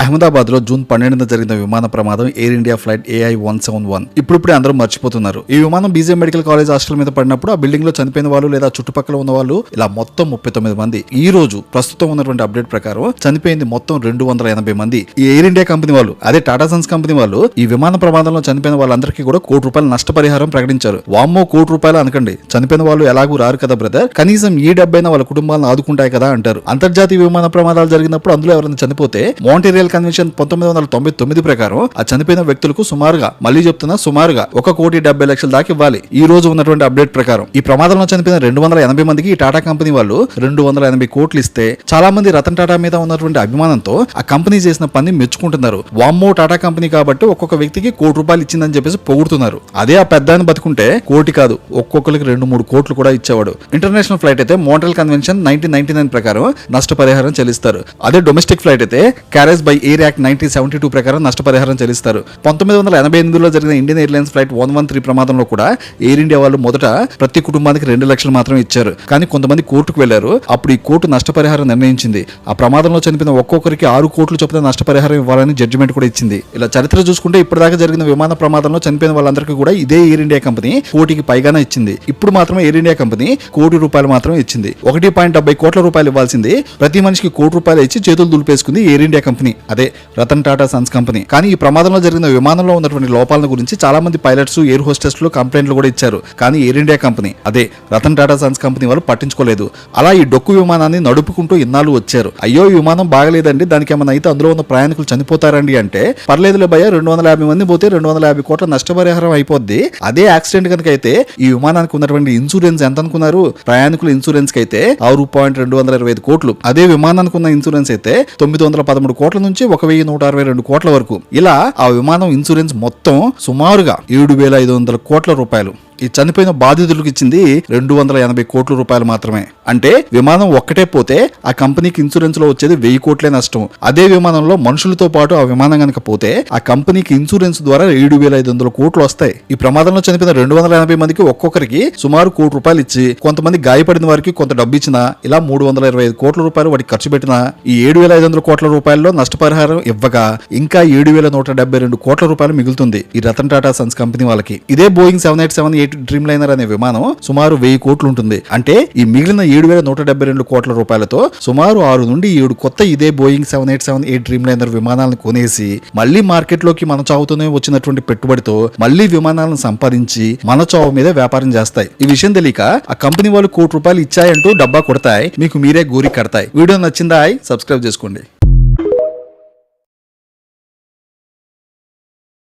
అహ్మదాబాద్లో జూన్ పన్నెండున జరిగిన విమాన ప్రమాదం Air India flight AI one seven one. ఇప్పుడిప్పుడే అందరూ మర్చిపోతున్నారు. ఈ విమానం బీజే మెడికల్ కాలేజ్ హాస్టల్ మీద పడినప్పుడు ఆ బిల్డింగ్లో చనిపోయిన వాళ్ళు లేదా చుట్టుపక్కల ఉన్న వాళ్ళు ఇలా మొత్తం ముప్పై తొమ్మిది మంది. ఈ రోజు ప్రస్తుతం ఉన్నటువంటి అప్డేట్ ప్రకారం చనిపోయింది మొత్తం రెండు వందల ఎనభై మంది. ఈ ఎయిర్ ఇండియా కంపెనీ వాళ్ళు అదే టాటా సన్స్ కంపెనీ వాళ్ళు ఈ విమాన ప్రమాదంలో చనిపోయిన వాళ్ళందరికీ కూడా కోటి రూపాయల నష్టపరిహారం ప్రకటించారు. వామ్మో కోటి రూపాయలు అనకండి. చనిపోయిన వాళ్ళు ఎలాగూ రారు కదా బ్రదర్. కనీసం ఈ డబ్బైనా వాళ్ళ కుటుంబాలను ఆదుకుంటాయి కదా అంటారు. అంతర్జాతీయ విమాన ప్రమాదాలు జరిగినప్పుడు అందులో ఎవరైనా చనిపోతే మోంటీరియల్ కన్వెన్షన్ పంతొమ్మిది వందల తొంభై తొమ్మిది ప్రకారం ఆ చనిపోయిన వ్యక్తులకు సుమారుగా మళ్ళీ చెప్తున్నా సుమారుగా ఒక కోటి డెబ్బై లక్షల దాకా ఇవ్వాలి. ఈ రోజు ఉన్నటువంటి అప్డేట్ ప్రకారం. ఈ ప్రమాదంలో చనిపోయిన రెండు వందల ఎనభై మందికి ఈ టాటా కంపెనీ వాళ్ళు రెండు వందల ఎనభై కోట్లు ఇస్తే చాలా మంది రతన్ టాటా మీద ఉన్నటువంటి అభిమానంతో ఆ కంపెనీ చేసిన పని మెచ్చుకుంటున్నారు. వామ్మో టాటా కంపెనీ కాబట్టి ఒక్కొక్క వ్యక్తికి కోటి రూపాయలు ఇచ్చిందని చెప్పేసి పొగుడుతున్నారు. అదే ఆ పెద్ద ఆయన బతుకుంటే కోటి కాదు ఒక్కొక్కరికి రెండు మూడు కోట్లు కూడా ఇచ్చేవాడు. ఇంటర్నేషనల్ ఫ్లైట్ అయితే Montreal convention nineteen ninety nine ప్రకారం నష్టపరిహారం చెల్లిస్తారు. అదే డొమెస్టిక్ ఫ్లైట్ అయితే carriage by air act nineteen seventy two ప్రకారం నష్టపరిహారం చెల్లిస్తారు. పంతొమ్మిది వందల ఎనభై ఎనిమిదిలో జరిగిన Indian Airlines flight one one three ప్రమాదంలో కూడా ఎయిర్ ఇండియా వాళ్ళు మొదట ప్రతి కుటుంబానికి రెండు లక్షలు మాత్రమే ఇచ్చారు. కానీ కొంతమంది కోర్టుకు వెళ్ళారు అప్పుడు ఈ కోర్టు నష్టపరిహారం నిర్ణయించింది. ఆ ప్రమాదంలో చనిపోయిన ఒక్కొక్కరికి ఆరు కోట్లు చొప్పున నష్టపరిహారం ఇవ్వాలని జడ్జిమెంట్ కూడా ఇచ్చింది. ఇలా చరిత్ర చూసుకుంటే ఇప్పటిదాకా జరిగిన విమాన ప్రమాదంలో చనిపోయిన వాళ్ళందరికీ కూడా ఇదే ఎయిర్ ఇండియా కంపెనీ కోటికి పైగానే ఇచ్చింది. ఇప్పుడు మాత్రం ఎయిర్ ఇండియా కంపెనీ కోటి రూపాయలు మాత్రమే ఇచ్చింది. ఒకటి పాయింట్ డెబ్బై కోట్ల రూపాయలు ఇవ్వాల్సింది. ప్రతి మనిషికి కోటి రూపాయలు ఇచ్చి చేతులు దులిపేసుకుంది ఎయిర్ ఇండియా కంపెనీ. అదే రతన్ టాటా సన్స్ కంపెనీ. కానీ ఈ ప్రమాదంలో జరిగిన విమానంలో ఉన్నటువంటి లోపాలను గురించి చాలా మంది పైలట్స్ ఎయిర్ హోస్టెస్లు కంప్లైంట్లు కూడా ఇచ్చారు. కానీ ఎయిర్ ఇండియా కంపెనీ అదే రతన్ టాటా సన్స్ కంపెనీ వాళ్ళు పట్టించుకోలేదు. అలా ఈ డొక్కు విమానాన్ని నడుపుకుంటూ ఇన్నాళ్ళు వచ్చారు. అయ్యో ఈ విమానం బాగలేదండి. దానికి ఏమైనా అయితే అందులో ఉన్న ప్రయాణికులు చనిపోతారండి అంటే పర్లేదులే భయ రెండు వందల యాభై మంది పోతే రెండు వందల యాభై కోట్ల నష్టపరిహారం అయిపోద్ది. అదే యాక్సిడెంట్ కనుక అయితే ఈ విమానానికి ఉన్నటువంటి ఇన్సూరెన్స్ ఎంత అనుకున్నారు? ప్రయాణికుల ఇన్సూరెన్స్కి అయితే ఆరు పాయింట్ రెండు వందల ఇరవై ఐదు కోట్లు. అదే విమానానికి ఉన్న ఇన్సూరెన్స్ అయితే తొమ్మిది వందల పదమూడు కోట్ల నుంచి ఒక వెయ్యి నూట అరవై రెండు కోట్ల వరకు. ఇలా ఆ విమానం ఇన్సూరెన్స్ మొత్తం సుమారుగా ఏడు వేల ఐదు వందల కోట్ల రూపాయలు. ఈ చనిపోయిన బాధితులకు ఇచ్చింది రెండు వందల ఎనభై కోట్ల రూపాయలు మాత్రమే. అంటే విమానం ఒక్కటే పోతే ఆ కంపెనీకి ఇన్సూరెన్స్లో వచ్చేది వెయ్యి కోట్లే నష్టం. అదే విమానంలో మనుషులతో పాటు ఆ విమానం కనుక పోతే ఆ కంపెనీకి ఇన్సూరెన్స్ ద్వారా ఏడు వేల ఐదు వందల కోట్లు వస్తాయి. ఈ ప్రమాదంలో చనిపోయిన రెండు వందల ఎనభై మందికి ఒక్కొక్కరికి సుమారు కోటి రూపాయలు ఇచ్చి కొంతమంది గాయపడిన వారికి కొంత డబ్బు ఇచ్చినా ఇలా మూడు వందల ఇరవై ఐదు కోట్ల రూపాయలు వాటికి ఖర్చు పెట్టినా ఈ ఏడు వేల ఐదు వందల కోట్ల రూపాయల్లో నష్టపరిహారం ఇవ్వగా ఇంకా ఏడు వేల నూట డెబ్బై రెండు కోట్ల రూపాయలు మిగులుతుంది ఈ రతన్ టాటా సన్స్ కంపెనీ వాళ్ళకి. ఇదే Boeing seven eight seven eight Dreamliner అనే విమానం సుమారు వెయ్యి కోట్లు ఉంటుంది అంటే ఈ మిగిలిన ఏడు వేల నూట డెబ్బై రెండు కోట్ల రూపాయలతో సుమారు ఆరు నుండి ఏడు కొత్త ఇదే Boeing seven eight seven eight Dreamliner విమానాలను కొనేసి మళ్ళీ మార్కెట్లోకి మన చావుతోనే వచ్చినటువంటి పెట్టుబడితో మళ్ళీ విమానాలను సంపాదించి మన చావు మీద వ్యాపారం చేస్తాయి. ఈ విషయం తెలియక ఆ కంపెనీ వాళ్ళు కోటి రూపాయలు ఇచ్చాయంటూ డబ్బా కొడతాయి మీకు మీరే గోరి కడతాయి. వీడియో నచ్చిందా? సబ్స్క్రైబ్ చేసుకోండి.